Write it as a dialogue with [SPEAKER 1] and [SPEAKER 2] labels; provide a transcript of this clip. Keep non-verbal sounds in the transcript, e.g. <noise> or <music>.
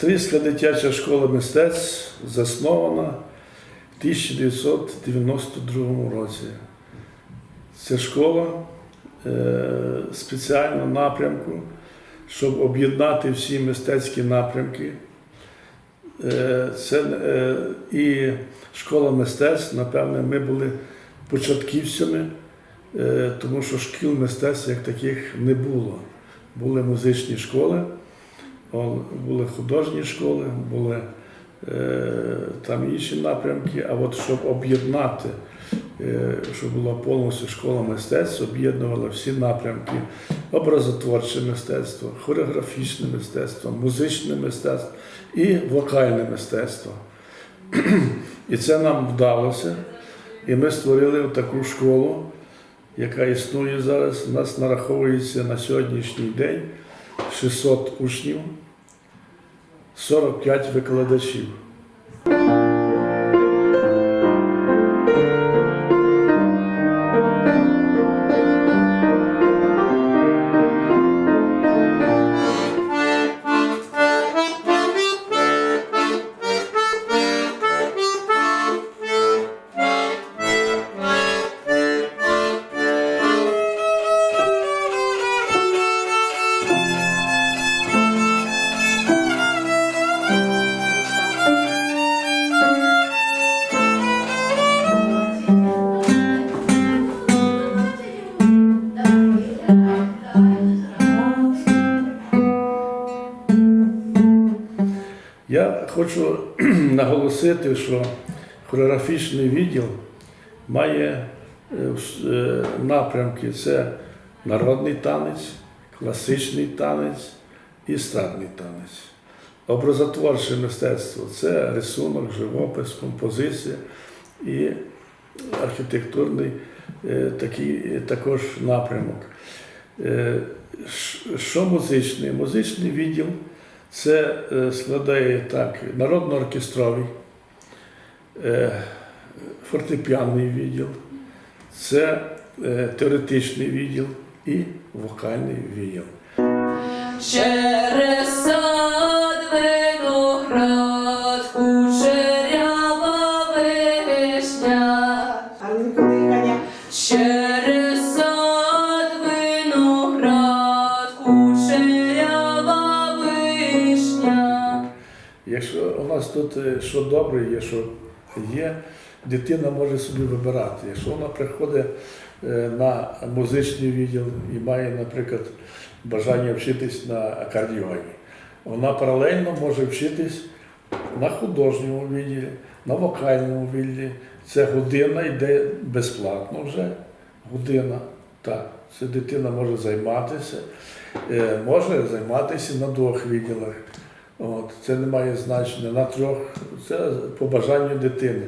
[SPEAKER 1] Київська дитяча школа мистецтв заснована в 1992 році. Ця школа е, спеціального напрямку, щоб об'єднати всі мистецькі напрямки. Е, Це е, і школа мистецтв, напевне, ми були початківцями, тому що шкіл мистецтв як таких не було. Були музичні школи, були художні школи, були е, там інші напрямки. А от щоб об'єднати, е, щоб була повністю школа мистецтв, об'єднувала всі напрямки: образотворче мистецтво, хореографічне мистецтво, музичне мистецтво і вокальне мистецтво. І це нам вдалося. І ми створили таку школу, яка існує зараз. У нас нараховується на сьогоднішній день 600 учнів, 45 викладачів. Хочу <clears throat> наголосити, що хореографічний відділ має е, е, напрямки: це народний танець, класичний танець і естрадний танець. Образотворче мистецтво це рисунок, живопис, композиція і архітектурний е, такий також напрямок. Що музичний? Музичний відділ це е, складає так народно-оркестровий, е, фортепіанний відділ, це е, теоретичний відділ і вокальний відділ.
[SPEAKER 2] Через сад виноград, кучерява вишня. Через
[SPEAKER 1] Якщо у нас тут е, що добре є, що є, дитина може собі вибирати. Якщо вона приходить е, на музичний відділ і має, наприклад, бажання вчитись на акордіоні, вона паралельно може вчитись на художньому відділі, на вокальному відділі. Це година йде безплатно вже. Година. Так, це дитина може займатися, Е, може займатися на двох відділах. От, це не має значення на трьох, це по бажанню дитини.